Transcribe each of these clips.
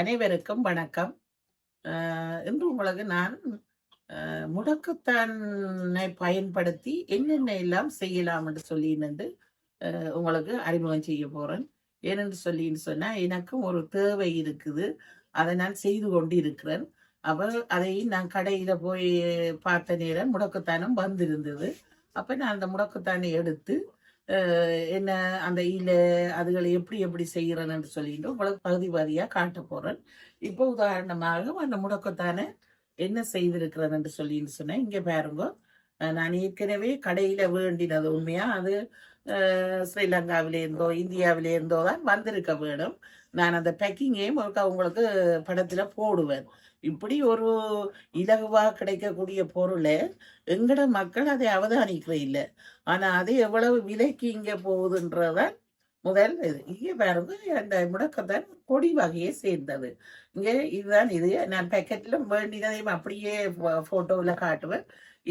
அனைவருக்கும் வணக்கம். இன்று உங்களுக்கு நான் முடக்குத்தானை பயன்படுத்தி என்னென்ன எல்லாம் செய்யலாம் என்று சொல்லின்னு உங்களுக்கு அறிமுகம் செய்ய போறேன். ஏனென்று சொல்லின்னு சொன்னா, எனக்கும் ஒரு தேவை இருக்குது. அதை நான் செய்து கொண்டு இருக்கிறேன் அவர் அதை நான் கடையில போய் பார்த்த நேரம் முடக்குத்தானம் வந்திருந்தது. அப்ப நான் அந்த முடக்குத்தானை எடுத்து, என்ன அந்த இல அதுகளை எப்படி எப்படி செய்றேன்னு சொல்லிட்டு உங்களுக்கு பகுதி வாரியா காட்ட போறேன். இப்போ உதாரணமாக அந்த முடக்கத்தானே என்ன செய்திருக்கிறதுன்னு சொல்லின்னு சொன்னேன் இங்க பாருங்க. நான் ஏற்கனவே கடையில வேண்டினது உண்மையா அது ஸ்ரீலங்காவிலேருந்தோ, இந்தியாவிலேருந்தோ தான் வந்திருக்க வேணும். நான் அந்த பேக்கிங்கையும் உங்களுக்கு படத்துல போடுவேன். இப்படி ஒரு இலகுவாக கிடைக்கக்கூடிய பொருளை எங்கட மக்கள் அதை அவதானிக்கிற இல்லை ஆனால் அது எவ்வளவு விலைக்கு இங்கே போகுதுன்றதான் முதல் இது. இங்கே பாருங்க அந்த முடக்கத்தான் கொடி வகையை சேர்ந்தது. இங்கே இதுதான் இது. நான் பேக்கெட்டில் வேண்டினதையும் அப்படியே ஃபோட்டோவில் காட்டுவேன்.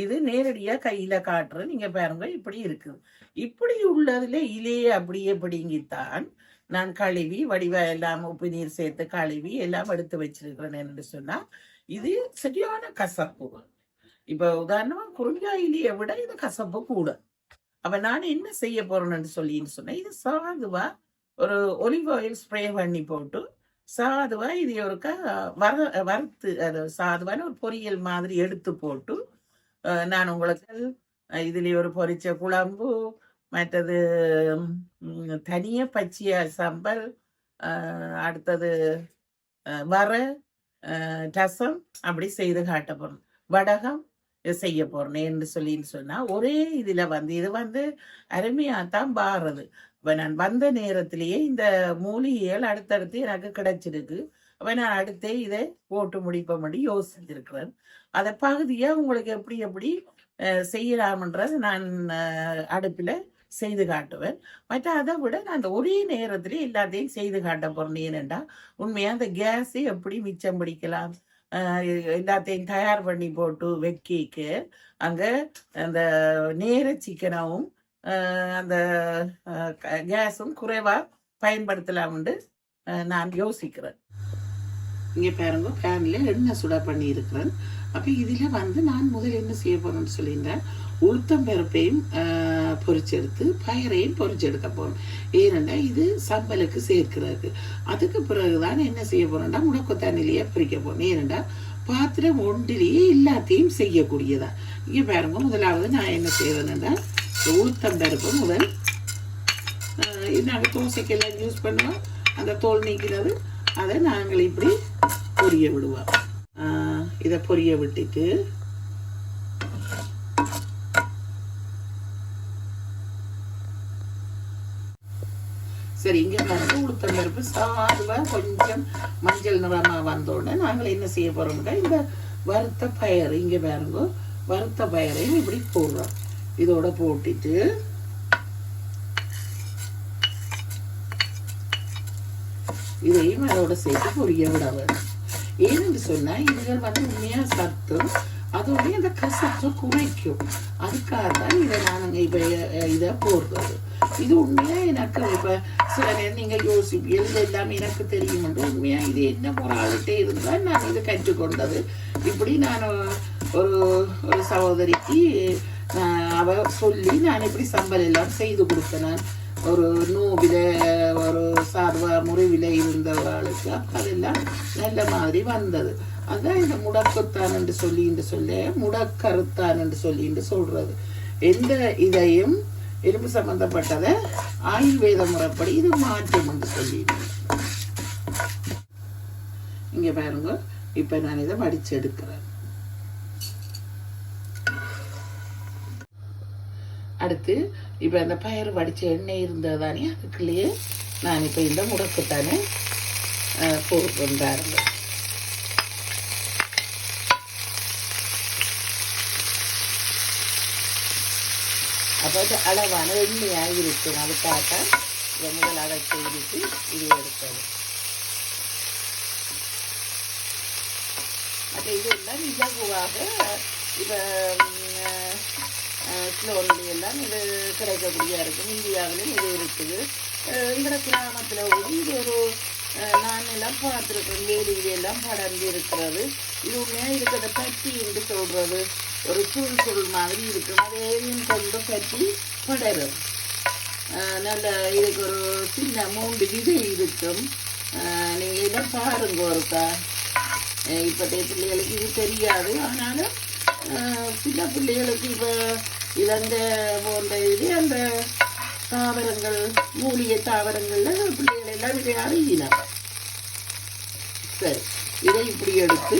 இது நேரடியாக கையில் காட்டுறேன். நீங்கள் பாருங்க இப்படி இருக்குது. இப்படி உள்ளதில் இலையே அப்படியே பிடிங்கித்தான் நான் கழுவி வடிவ எல்லாம் உப்பு நீர் சேர்த்து கழுவி எல்லாம் எடுத்து வச்சிருக்கிறேன் என்று சொன்னா, இது சரியான கசப்பு. இப்ப உதாரணமா குறிஞ்சாய் விட இது கசப்பு கூட. அப்ப நான் என்ன செய்ய போறேன்னு சொல்லின்னு சொன்னேன் இது சாதுவா ஒரு ஒலிவ் ஆயில் ஸ்ப்ரே பண்ணி போட்டு, சாதுவா இது ஒருக்கா வர வறுத்து அது சாதுவான ஒரு பொரியல் மாதிரி எடுத்து போட்டு, நான் உங்களுக்கு இதுல ஒரு பொரிச்ச குழம்பு, மற்றது தனியாக தனியா சம்பல், அடுத்தது வர, ரசம் அப்படி செய்து காட்ட போறேன். வடகம் செய்ய போகிறேன் என்று சொல்லின்னு சொன்னால் ஒரே இதில் வந்து இது வந்து அருமையாக தான் வாரது. இப்போ நான் வந்த நேரத்திலேயே இந்த மூலிகைகள் அடுத்தடுத்து எனக்கு கிடைச்சிருக்கு. அப்போ நான் அடுத்தே இதை போட்டு முடிப்போம்னு யோசிச்சிருக்கிறேன். அதை பகுதியாக உங்களுக்கு எப்படி எப்படி செய்யலாமன்றது செய்யலாம்ன்றத நான் அடுப்பில் செய்து காட்டுவேன். மற்ற அதை விட நான் அந்த ஒரே நேரத்திலே எல்லாத்தையும் செய்து காட்ட போறேன். ஏனெண்டா உண்மையாக அந்த கேஸை எப்படி மிச்சம் பிடிக்கலாம்? எல்லாத்தையும் தயார் பண்ணி போட்டு வெக்கிக்கு அங்கே அந்த நேர சிக்கனமும், அந்த கேஸும் குறைவாக பயன்படுத்தலாம்னு நான் யோசிக்கிறேன். இங்கே பாருங்க பேன்ல எண்ணெய் சுட பண்ணி இருக்கிறேன். அப்போ இதில் வந்து நான் முதல் என்ன செய்ய போகிறேன்னு சொல்லியிருந்தேன். உளுத்தம் பருப்பையும் அ பொரிச்செடுத்து, பயறையும் பொரிச்செடுக்க போறேன். ஏனென்றா இது சம்பலுக்கு சேர்க்கிறது அதுக்கு பிறகுதான் என்ன செய்ய போறேன்டா, முடக்குத்தானிலேயே பொறிக்க போகிறோம் ஏனென்றா, பாத்திரம் ஒன்றிலேயே எல்லாத்தையும் செய்யக்கூடியதா. இங்கே பாருங்க முதலாவது நான் என்ன செய்வேன்டா, உளுத்தம் பருப்பு முதல் அ இது நாங்க தோசைக்கெல்லாம் யூஸ் பண்ணுவோம். அந்த தோல் நீக்கினது. அதை நாங்கள் இப்படி பொரிய விடுவோம். இதை பொரிய விட்டுட்டு சரி இங்க பாருங்க உளுத்தம் பருப்பு சாதுவா கொஞ்சம் மஞ்சள் நிறமா வந்தோடனே நாங்கள் என்ன செய்ய போறோம்னா, இந்த வறுத்த பயறு இங்க பாருங்க வறுத்த பயறையும் இப்படி போடுறோம். இதோட போட்டுட்டு இதையும் அதோட சேர்த்து பொரிய விட வேணும். ஏனென்று சொன்னா, இதுகள் வந்து உண்மையா சத்தும், அதோடய அந்த கசத்தை குறைக்கும். அதுக்காக தான் இதை நான் இப்ப இதை போடுறது. இது உண்மையா எனக்கு இப்ப சில நேரம் நீங்க யோசிப்பீங்க, இது எல்லாம் எனக்கு தெரியும் என்று. உண்மையா இது என்ன ஒரு இருந்தால் இருந்தா நான் இதை கற்றுக்கொண்டது. இப்படி நான் ஒரு ஒரு சகோதரிக்கு அவ சொல்லி நான் இப்படி சம்பல் எல்லாம் செய்து கொடுத்தேன் ஒரு நோவில ஒரு சார்வ முறிவில இருந்தவர்களுக்கு அதெல்லாம் நல்ல மாதிரி வந்தது. அதான் இந்த முடக்குத்தான் என்று சொல்லி சொல்ல, முடக்கருத்தான் என்று சொல்லிட்டு சொல்றது. எந்த இதையும் இரும்பு சம்பந்தப்பட்டதை ஆயுர்வேத முறைப்படி இது மாற்றம் என்று சொல்லி. இங்க பாருங்க. இப்ப நான் இதை வடிச்சு எடுக்கிறேன். அடுத்து இப்ப அந்த பயிர் வடிச்ச எண்ணெய் இருந்தது தானே, அதுக்குள்ளேயே நான் இப்ப இந்த முடக்குத்தானை போட்டு போடுறேன் அப்ப அது அளவான எண்ணெயா இருக்கும். அதுக்காகத்தான் இதை முதல் செய்துட்டு இது எடுத்தது. அப்ப இதெல்லாம் இலகுவாக இப்ப ஸ்லோன்லி எல்லாம் இது கிடைக்கக்கூடியதா இருக்கும். இந்தியாவிலும் இது இருக்குது. அ கிராமத்தில் கிராமத்துல கூட இது ஒரு நான் எல்லாம் பார்த்துருக்கேன் வேலியிலெல்லாம் எல்லாம் படர்ந்து இருக்கிறது இது உண்மையாக இருக்கிறத பற்றி என்று சொல்றது? ஒரு சுருள் சுருள் மாதிரி இருக்கும். அதையும் கொண்டு பற்றி படரும். நல்ல இதுக்கு ஒரு சின்ன மூன்று விதை இருக்கும். நீங்கள் இதை பாருங்க ஒருக்கா. ஆஹ் இப்போதைய பிள்ளைகளுக்கு இது தெரியாது. ஆனாலும் சின்ன பிள்ளைகளுக்கு இப்போ இளந்த போன்ற இது அந்த தாவரங்கள் மூலிகை தாவரங்கள்ல பிள்ளைகள் எல்லாம் இதை அறியலாம் சரி இதை இப்படி எடுத்து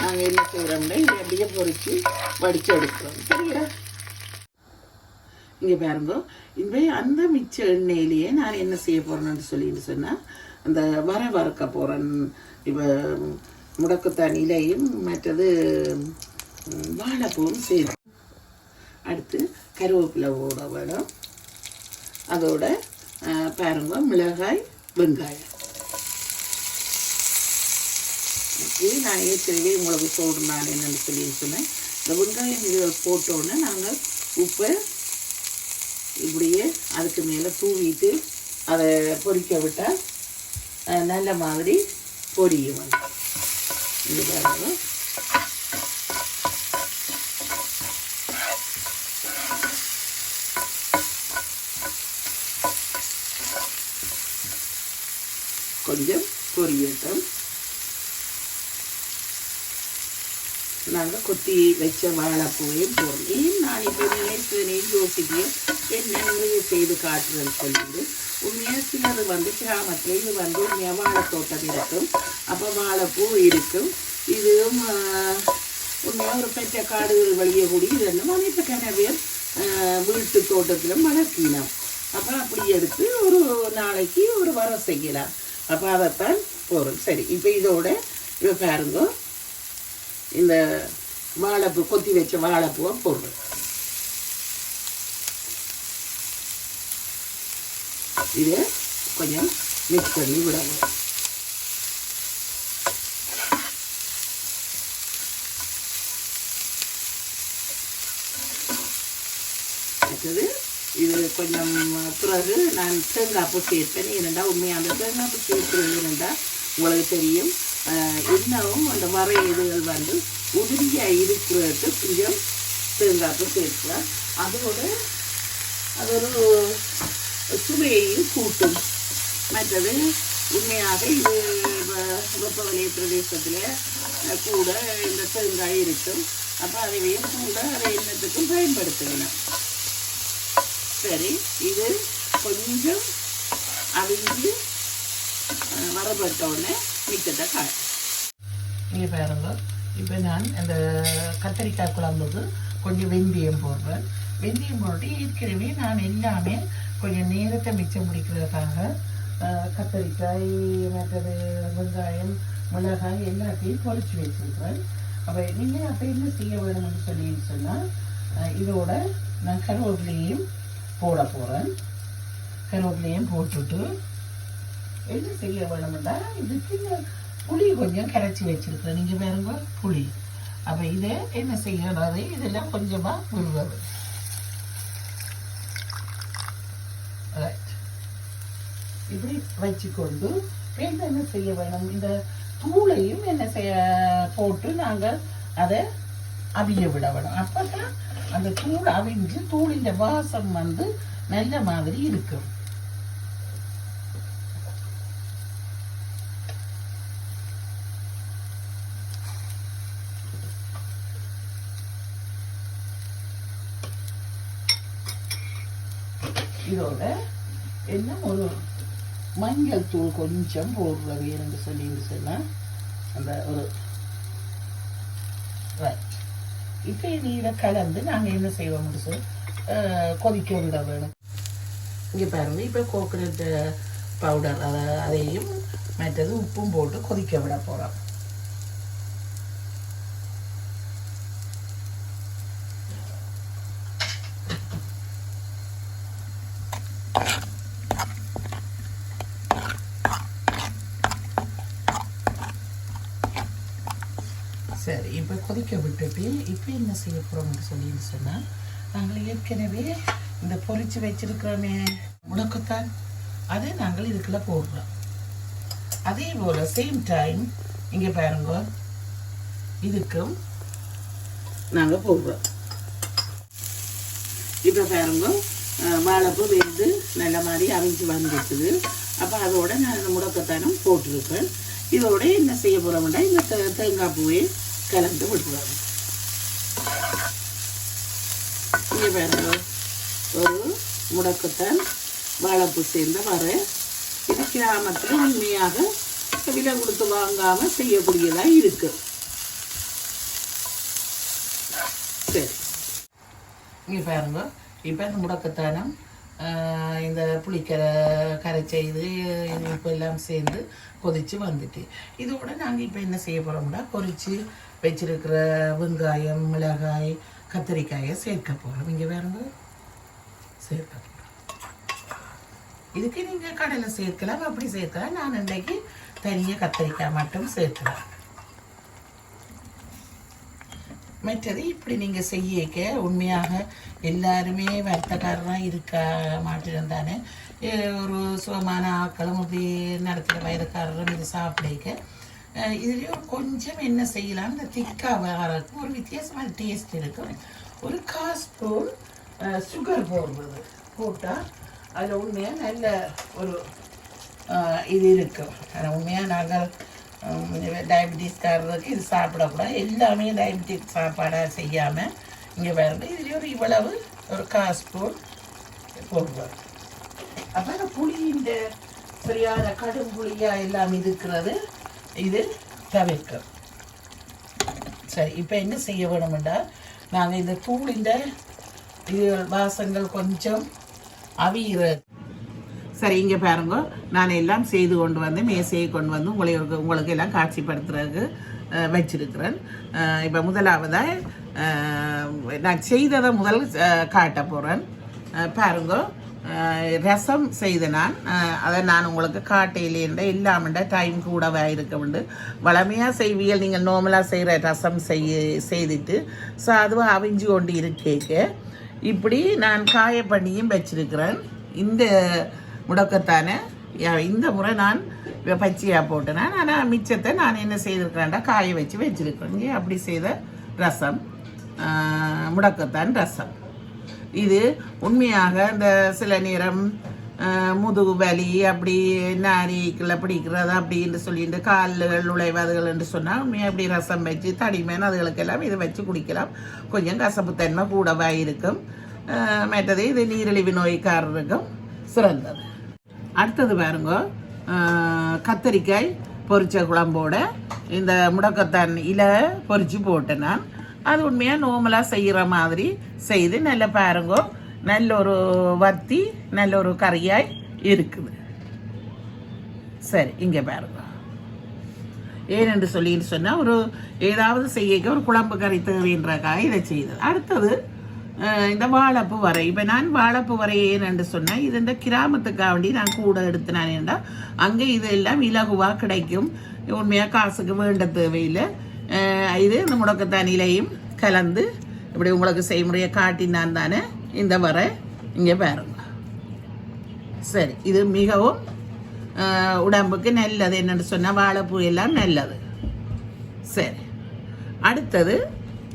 நாங்கள் என்ன செய்கிறோம்னா இதை அப்படியே பொறிச்சு வடிச்சு எடுக்கிறோம் சரியா இங்கே பாருங்க. இனிமே அந்த மிச்ச எண்ணெயிலேயே நான் என்ன செய்ய போகிறேன்னு சொல்லிட்டு சொன்னால் அந்த வர வறுக்க போகிறேன் இப்போ முடக்குத்தான் இலையும் மற்றது வாழைப்பூவும் செய்யும் அடுத்து கருவேப்பிலை ஓட வேணும் அதோட பாருங்க மிளகாய் வெங்காயம். இது நான் ஏற்கனவே உங்களுக்கு சொல்கிறேன் நான் என்னென்னு சொல்லி சொன்னேன். இந்த வெங்காயம் இது போட்டோன்னே நாங்கள் உப்பை இப்படியே அதுக்கு மேலே தூவிட்டு அதை பொரிக்க விட்டால் நல்ல மாதிரி பொரியும் இது பாருங்க கொஞ்சம் பொரியட்டும். நாங்கள் கொத்தி வச்ச வாழைப்பூவையும் போடுறோம் ஏன் நான் இப்போ நேற்று யோசிக்கிறேன் என்ன நிறைய செய்து காட்டுறேன்னு சொல்லிட்டு உண்மையாக சிலது வந்து கிராமத்தில் இது வந்து உண்மையாக வாழைத்தோட்டம் இருக்கும். அப்போ வாழைப்பூ இருக்கும். இதுவும் உண்மையாக ஒரு பெற்ற காடுகள் வழியே கூடி இது என்ன அனைத்து பேர் வீட்டு தோட்டத்தில் வளர்க்கலாம் அப்போ அப்படி எடுத்து ஒரு நாளைக்கு ஒரு வரம் செய்யலாம். அப்போ அதைத்தான் போகிறோம் சரி இப்போ இதோட இப்போ பாருங்க. இந்த வாழைப்பூ கொத்தி வச்ச வாழைப்பூவை போடுறோம். இது கொஞ்சம் மிக்ஸ் பண்ணி விடணும். அடுத்தது இது கொஞ்சம் பிறகு நான் தேங்காய்ப்பூ சேர்ப்பேன். ஏனெண்டா உண்மையாக அந்த தேங்காய்ப்பூ சேர்க்கிறது ஏனெண்டா உங்களுக்கு தெரியும். இன்னமும் அந்த மர இதுகள் வந்து உதிரியாக இருக்கிறது கொஞ்சம் தேங்காய்ப்பூ சேர்க்கலாம் அதோட அது ஒரு சுவையையும் கூட்டும். மற்றது உண்மையாக இது வெப்ப வெப்பவலய பிரதேசத்தில் கூட இந்த தேங்காய் இருக்கும். அப்போ அதையும் கூட அதை எண்ணத்துக்கும் பயன்படுத்தலாம் சரி இது கொஞ்சம் அவிஞ்சு வரப்பட்ட உடனே மிக்கத்தை காய் இங்கே பாருங்க. இப்போ நான் அந்த கத்தரிக்காய் குழம்புக்கு கொஞ்சம் வெந்தயம் போடுறேன். வெந்தயம் போட்டு ஏற்கனவே நான் எல்லாமே கொஞ்சம் நேரத்தை மிச்சம் பிடிக்கிறதுக்காக கத்தரிக்காய் மற்றது வெங்காயம் மிளகாய் எல்லாத்தையும் பொரிச்சு வச்சுருக்கிறேன். அப்போ நீங்கள் அப்போ என்ன செய்ய வேணும்னு சொல்லி சொன்னால் இதோட நான் கருவேப்பிலையும் போட போகிறேன் கருவேப்பிலையும் போட்டுட்டு என்ன செய்ய வேணும்னா இதுக்கு புளி கொஞ்சம் கரைச்சி வச்சிருக்கிறேன். நீங்கள் பாருங்க புளி. அப்போ இதை என்ன செய்யறது இதெல்லாம் கொஞ்சமாக விடுறது. ரைட் இப்படி வச்சுக்கொண்டு பின் என்ன செய்ய வேணும்? இந்த தூளையும் என்ன செய்ய போட்டு நாங்கள் அதை அவிய விட வேணும். அப்பதான் அந்த தூள் அவிஞ்சு தூளின் வாசம் வந்து நல்ல மாதிரி இருக்கும். இதோட என்ன ஒரு மஞ்சள் தூள் கொஞ்சம் போடுறது என்று சொல்லி சொன்னால் அந்த ஒரு இப்போ இப்போ இதை கலந்து நாங்கள் என்ன செய்வோம்னு சொல்லி கொதிக்க விட வேணும். இங்கே பாருங்க இப்போ கோகனட் பவுடர் அதை அதையும் மற்றது உப்பும் போட்டு கொதிக்க விட போகிறோம் சரி இப்போ கொதிக்க விட்டுட்டு இப்போ என்ன செய்ய போகிறோம்னு சொல்லி சொன்னால் நாங்கள் ஏற்கனவே இந்த பொரிச்சு வச்சிருக்கிறோமே முடக்கத்தான். அதை நாங்கள் இதுக்குள்ள போடுறோம். அதே போல் சேம் டைம் இங்கே பாருங்க இதுக்கும் நாங்கள் போடுறோம். இப்போ பாருங்க வாழைப்பூ வெந்து நல்ல மாதிரி அவிஞ்சு வந்துருக்குது. அப்போ அதோட நான் இந்த முடக்கத்தானம் போட்டிருப்பேன். இதோட என்ன செய்ய போகிறோம்னா இந்த தேங்காய் பூவை கலந்து விடுவாங்க இங்கே பாருங்க ஒரு முடக்கத்தான் வாழைப்பூ சேர்ந்த வர. இது கிராமத்தில் உண்மையாக விலை கொடுத்து வாங்காமல் செய்யக்கூடியதாக இருக்கு. சரி. இங்கே பாருங்க. இப்போ இந்த முடக்கத்தானம் இந்த புளிக்கரை கரை செய்து இப்போ எல்லாம் சேர்ந்து கொதித்து வந்துட்டு. இதோட நாங்கள் இப்போ என்ன செய்ய போகிறோம்னா பொரிச்சு வச்சிருக்கிற வெங்காயம் மிளகாய் கத்திரிக்காயை சேர்க்க போகிறோம் இங்கே பாருங்க. சேர்க்க. போகிறோம் இதுக்கு நீங்கள் கடலை சேர்க்கலாம் அப்படி சேர்க்கலாம். நான் இன்றைக்கு தனியாக கத்திரிக்காய் மட்டும் சேர்க்கலாம் மற்றது இப்படி நீங்கள் செய்யக்க உண்மையாக எல்லாருமே வர்த்தக்காரராக இருக்க மாட்டிடம் தானே. ஒரு சுகமான ஆக்களும் இப்படி நடத்துகிற வயதுக்காரரும் இது சாப்பிடக்க இதுலேயும் கொஞ்சம் என்ன செய்யலாம்? இந்த திக்காக இருக்கும் ஒரு வித்தியாசமான டேஸ்ட் இருக்கும் ஒரு கால் ஸ்பூன் சுகர் போடுறது. போட்டால் அதில் உண்மையாக நல்ல ஒரு இது இருக்கும் ஆனால் உண்மையாக நாங்கள் டயபிட்டிஸ்காரருக்கு இது சாப்பிடக்கூடாது. எல்லாமே டயபெட்டிக் சாப்பாடாக செய்யாமல் இங்கே பாருங்க இதுலேயும் ஒரு இவ்வளவு ஒரு கால் ஸ்பூன் போடுவார் அப்போ அந்த இந்த சரியான கடும் புளியாக எல்லாம் இருக்கிறது. இது தவிர்க்கும் சரி இப்போ என்ன செய்ய வேணும்டா நாங்கள் இந்த தூளிൻ്റെ இது வாசங்கள் கொஞ்சம் அவியிற சரி இங்கே பாருங்க. நான் எல்லாம் செய்து கொண்டு வந்து மேசையை கொண்டு வந்து உங்களுக்கு உங்களுக்கு எல்லாம் காட்சிப்படுத்துறதுக்கு வச்சிருக்கிறேன். இப்போ முதலாவதாக நான் செய்ததை முதல் காட்ட போகிறேன் பாருங்க. ரசம் செய்த நான் அதை நான் உங்களுக்கு காட்டையிலேருந்த இல்லாமண்ட டைம் கூடவே இருக்கவுண்டு வளமையாக செய்வியல் நீங்கள் நார்மலாக செய்கிற ரசம் செய்ய செய்துட்டு ஸோ அதுவும் அவிஞ்சு கொண்டு இருக்கேக்க இப்படி நான் காய பண்ணியும் வச்சிருக்கிறேன். இந்த முடக்கத்தான யா- இந்த முறை நான் பச்சையாக போட்டேன். ஆனால் மிச்சத்தை நான் என்ன செய்திருக்கிறேன்டா காய வச்சு வச்சிருக்கிறேன். அப்படி செய்த ரசம் முடக்கத்தான் ரசம். இது உண்மையாக இந்த சில நேரம் முதுகு வலி அப்படி நாரிக்குள்ள பிடிக்கிறது அப்படின்னு சொல்லிட்டு கால்கள் நுழைவாதுகள் என்று சொன்னால் உண்மையாக அப்படி ரசம் வச்சு தடிமேன் அதுகளுக்கெல்லாம் இதை வச்சு குடிக்கலாம். கொஞ்சம் கசப்புத்தன்மை கூடவாக இருக்கும். மற்றது இது நீரிழிவு நோய்க்காரருக்கும் சிறந்தது. அடுத்தது பாருங்க. கத்தரிக்காய் பொரிச்ச குழம்போட இந்த முடக்கத்தான் இலை பொரிச்சு போட்டேன் நான். அது உண்மையாக நோமலாக செய்கிற மாதிரி செய்து நல்ல பாருங்க. நல்ல ஒரு வத்தி நல்ல ஒரு கறியாய் இருக்குது. சரி இங்கே பாருங்க. ஏனென்று சொல்லின்னு சொன்னால் ஒரு ஏதாவது செய்யக்க ஒரு குழம்பு கறி தேவைன்றக்காக இதை செய்தது. அடுத்தது இந்த வாழைப்பு வரை இப்போ நான் வாழைப்பு வரை ஏனென்று சொன்னேன் இது இந்த கிராமத்துக்காக வேண்டி நான் கூட எடுத்தினேன்டா அங்கே இதெல்லாம் இலகுவாக கிடைக்கும். உண்மையாக காசுக்கு வேண்ட தேவையில்லை. இது இந்த முடக்கத்தானிலையும் கலந்து இப்படி உங்களுக்கு செய்முறையை காட்டினான் தானே இந்த வர இங்கே பாருங்க. சரி இது மிகவும் உடம்புக்கு நல்லது. என்னென்னு சொன்னால் வாழைப்பூ எல்லாம் நல்லது. சரி அடுத்தது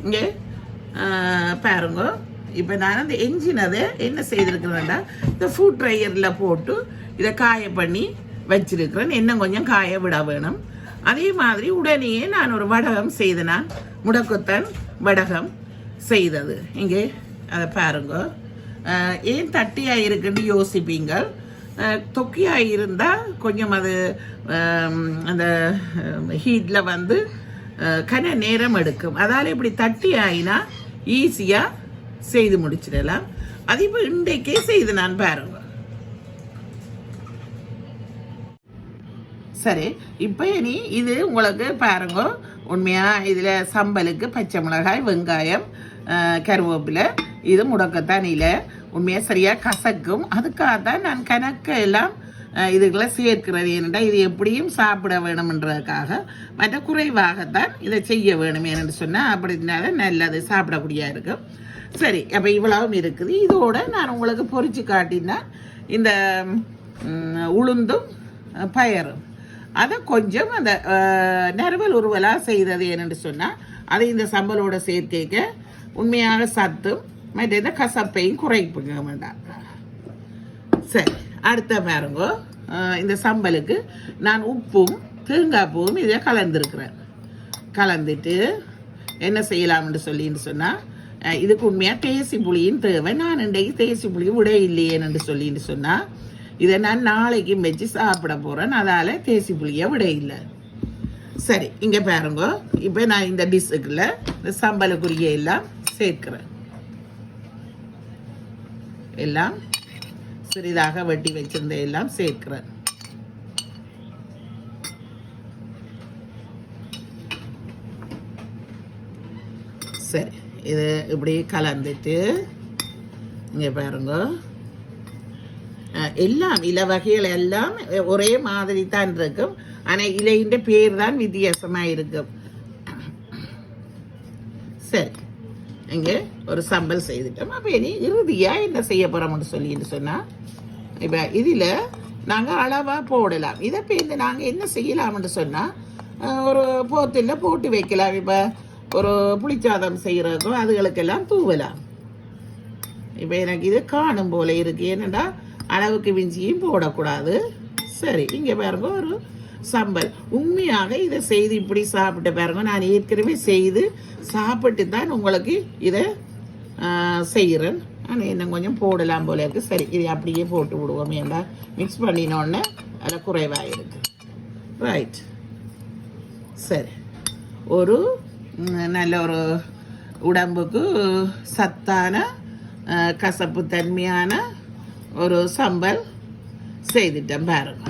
இங்கே பாருங்க. இப்போ நான் அந்த எஞ்சினதை என்ன செய்திருக்கிறேன்னா இந்த ஃபுட் ட்ரையரில் போட்டு இதை காய பண்ணி வச்சிருக்கிறேன். இன்னும் கொஞ்சம் காய விட வேணும். அதே மாதிரி உடனேயே நான் ஒரு வடகம் செய்து நான் முடக்குத்தன் வடகம் செய்தது. இங்கே அதை பாருங்க. ஏன் தட்டியாக இருக்குன்னு யோசிப்பீங்க தொக்கியாக இருந்தால் கொஞ்சம் அது அந்த ஹீட்டில் வந்து கன நேரம் எடுக்கும். அதால் இப்படி தட்டி ஆயினா ஈஸியாக செய்து முடிச்சிடலாம். அது இப்போ இன்றைக்கே செய்து நான் பாருங்க. சரி இப்போ இனி இது உங்களுக்கு பாருங்க. உண்மையாக இதில் சம்பலுக்கு பச்சை மிளகாய் வெங்காயம் கருவேப்பிலை இது முடக்கத்தான் இல்லை உண்மையாக சரியாக கசக்கும். அதுக்காக தான் நான் கணக்கு எல்லாம் இதுகளை சேர்க்கிறது. ஏனென்றால் இது எப்படியும் சாப்பிட வேணுமென்றதுக்காக மற்ற குறைவாகத்தான் இதை செய்ய வேணும் ஏன்னு சொன்னால் அப்படினால நல்லது சாப்பிடக்கூடிய இருக்கும். சரி அப்போ இவ்வளவும் இருக்குது. இதோட நான் உங்களுக்கு பொறிச்சு காட்டினா இந்த உளுந்தும் பயரும். அதை கொஞ்சம் அந்த நறுவல் உருவலாக செய்தது என்னென்னு சொன்னால் அதை இந்த சம்பளோட சேர்த்தேக்க உண்மையாக சத்தும் மற்ற இந்த கசப்பையும் குறைப்புக்க வேண்டாம். சரி அடுத்த பாருங்க. இந்த சம்பலுக்கு நான் உப்பும் தேங்காய் பூவும் இதை கலந்துருக்கிறேன். கலந்துட்டு என்ன செய்யலாம்னு சொல்லின்னு சொன்னால் இதுக்கு உண்மையாக தேசி புளியின் தேவை. நான் இன்றைக்கு தேசி புளி விட இல்லையேன்னு சொல்லின்னு சொன்னால் இதை நான் நாளைக்கு வச்சு சாப்பிட போகிறேன் அதால் தேசி புளியை விட இல்லை. சரி இங்கே பாருங்க. இப்போ நான் இந்த டிஷ்ஷுக்குள்ள இந்த சம்பலுக்குரிய எல்லாம் சேர்க்கிறேன். எல்லாம் சிறிதாக வெட்டி வச்சிருந்த எல்லாம் சேர்க்கிறேன். சரி இது இப்படி கலந்துட்டு இங்கே பாருங்க. எல்லாம் இல வகைகள் எல்லாம் ஒரே மாதிரி தான் இருக்கும். ஆனால் இலையின் பேர் தான் வித்தியாசமாக இருக்கும். சரி இங்கே ஒரு சம்பல் செய்துட்டோம். அப்போ இனி இறுதியாக என்ன செய்ய போகிறோம்னு சொல்லிட்டு சொன்னால் இப்போ இதில் நாங்கள் அளவாக போடலாம். இதை பேருந்து நாங்கள் என்ன செய்யலாம்னு சொன்னால் ஒரு போத்தில் போட்டு வைக்கலாம். இப்போ ஒரு புளிச்சாதம் செய்கிறதுக்கும் அதுகளுக்கெல்லாம் தூவலாம். இப்போ எனக்கு இது காணும் போல இருக்குது ஏன்னடா அளவுக்கு விஞ்சியும் போடக்கூடாது. சரி இங்கே பாருங்க ஒரு சம்பல். உண்மையாக இதை செய்து இப்படி சாப்பிட்டு பாருங்க நான் ஏற்கனவே செய்து சாப்பிட்டு தான் உங்களுக்கு இதை செய்கிறேன். ஆனால் இன்னும் கொஞ்சம் போடலாம் போல இருக்குது சரி இதை அப்படியே போட்டு விடுவோம் ஏண்டா மிக்ஸ் பண்ணினோடனே அதில் குறைவாக இருக்கு ரைட் சரி. ஒரு நல்ல ஒரு உடம்புக்கு சத்தான கசப்பு தன்மையான ஒரு சம்பல் செய்துட்டேன் பாருங்க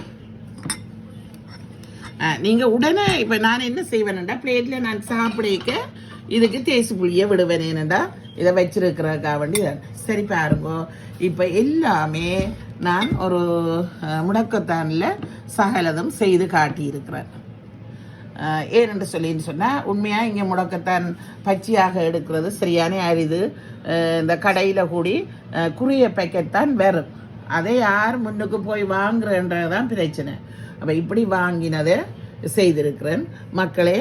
நீங்கள் உடனே இப்போ நான் என்ன செய்வேன்டா பிளேட்டில் நான் சாப்பிடிக்க இதுக்கு தேசி புளியை விடுவேன் என்னடா இதை வச்சிருக்கிறக்கா வேண்டி சரி பாருங்க இப்போ எல்லாமே நான் ஒரு முடக்கத்தானில் சகலதம் செய்து காட்டியிருக்கிறேன் ஏனென்று சொல்லின்னு சொன்னால் உண்மையாக இங்கே முடக்கத்தான் பச்சையாக எடுக்கிறது சரியான அரிது. இந்த கடையில் கூடி ஆஹ் குறுகிய பேக்கெட் தான் வரும். அதை யார் முன்னுக்கு போய் வாங்குறன்றது தான் பிரச்சனை. அப்போ இப்படி வாங்கினதை செய்திருக்கிறேன். மக்களே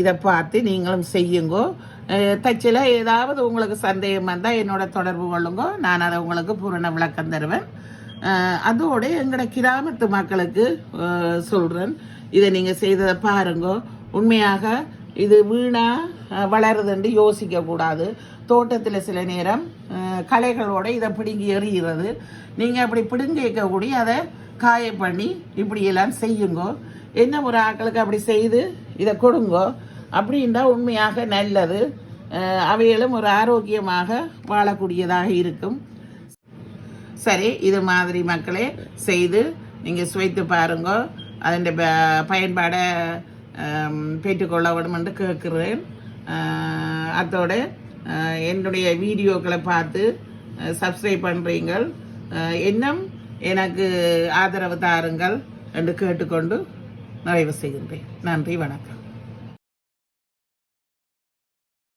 இதை பார்த்து நீங்களும் செய்யுங்கோ. தச்சில் ஏதாவது உங்களுக்கு சந்தேகம் வந்தால் என்னோட தொடர்பு கொள்ளுங்கோ. நான் அதை உங்களுக்கு பூரண விளக்கம் தருவேன். அதோடு எங்களோட கிராமத்து மக்களுக்கு சொல்கிறேன் இதை நீங்கள் செய்ததை பாருங்க. உண்மையாக இது வீணாக வளருதுன்னு யோசிக்கக்கூடாது தோட்டத்தில் சில நேரம் களைகளோடு இதை பிடுங்கி எறிகிறது. நீங்கள் அப்படி பிடுங்கி வைக்கக்கூடிய அதை காய பண்ணி இப்படியெல்லாம் செய்யுங்கோ. என்ன ஒரு ஆட்களுக்கு அப்படி செய்து இதை கொடுங்கோ. அப்படின்னா உண்மையாக நல்லது. அவைகளும் ஒரு ஆரோக்கியமாக வாழக்கூடியதாக இருக்கும். சரி இது மாதிரி மக்களே செய்து நீங்கள் சுவைத்து பாருங்கள் அதன் பயன்பாடை பெற்றுக்கொள்ள வேண்டும் என்று கேட்கிறேன் அதோடு என்னுடைய வீடியோக்களை பார்த்து சப்ஸ்கிரைப் பண்ணுறீங்கள் இன்னும் எனக்கு ஆதரவு தாருங்கள் என்று கேட்டுக்கொண்டு நிறைவு செய்கின்றேன் நன்றி வணக்கம்